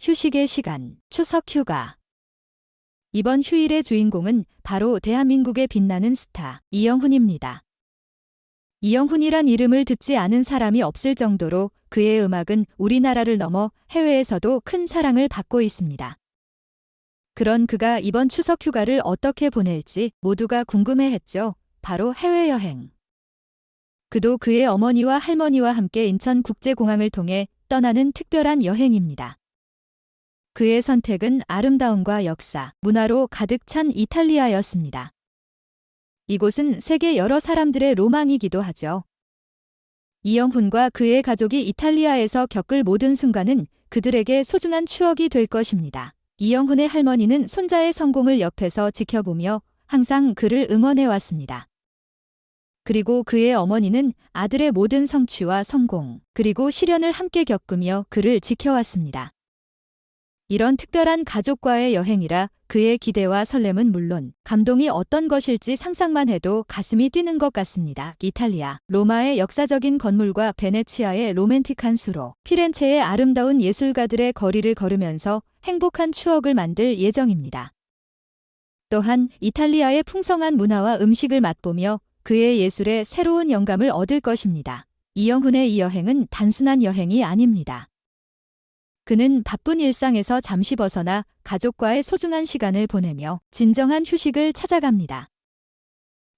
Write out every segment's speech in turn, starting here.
휴식의 시간, 추석 휴가. 이번 휴일의 주인공은 바로 대한민국의 빛나는 스타, 이영훈입니다. 이영훈이란 이름을 듣지 않은 사람이 없을 정도로 그의 음악은 우리나라를 넘어 해외에서도 큰 사랑을 받고 있습니다. 그런 그가 이번 추석 휴가를 어떻게 보낼지 모두가 궁금해했죠. 바로 해외여행. 그도 그의 어머니와 할머니와 함께 인천국제공항을 통해 떠나는 특별한 여행입니다. 그의 선택은 아름다움과 역사, 문화로 가득 찬 이탈리아였습니다. 이곳은 세계 여러 사람들의 로망이기도 하죠. 이영훈과 그의 가족이 이탈리아에서 겪을 모든 순간은 그들에게 소중한 추억이 될 것입니다. 이영훈의 할머니는 손자의 성공을 옆에서 지켜보며 항상 그를 응원해 왔습니다. 그리고 그의 어머니는 아들의 모든 성취와 성공, 그리고 시련을 함께 겪으며 그를 지켜왔습니다. 이런 특별한 가족과의 여행이라 그의 기대와 설렘은 물론 감동이 어떤 것일지 상상만 해도 가슴이 뛰는 것 같습니다. 이탈리아, 로마의 역사적인 건물과 베네치아의 로맨틱한 수로, 피렌체의 아름다운 예술가들의 거리를 걸으면서 행복한 추억을 만들 예정입니다. 또한 이탈리아의 풍성한 문화와 음식을 맛보며 그의 예술에 새로운 영감을 얻을 것입니다. 이영훈의 이 여행은 단순한 여행이 아닙니다. 그는 바쁜 일상에서 잠시 벗어나 가족과의 소중한 시간을 보내며 진정한 휴식을 찾아갑니다.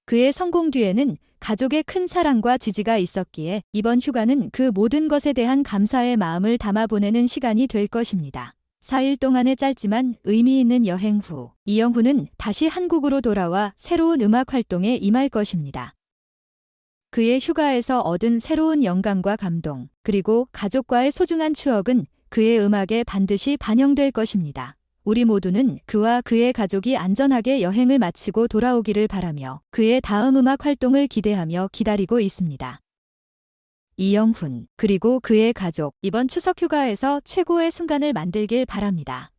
그의 성공 뒤에는 가족의 큰 사랑과 지지가 있었기에 이번 휴가는 그 모든 것에 대한 감사의 마음을 담아 보내는 시간이 될 것입니다. 4일 동안의 짧지만 의미 있는 여행 후 이영훈은 다시 한국으로 돌아와 새로운 음악 활동에 임할 것입니다. 그의 휴가에서 얻은 새로운 영감과 감동, 그리고 가족과의 소중한 추억은 그의 음악에 반드시 반영될 것입니다. 우리 모두는 그와 그의 가족이 안전하게 여행을 마치고 돌아오기를 바라며 그의 다음 음악 활동을 기대하며 기다리고 있습니다. 이영훈, 그리고 그의 가족, 이번 추석 휴가에서 최고의 순간을 만들길 바랍니다.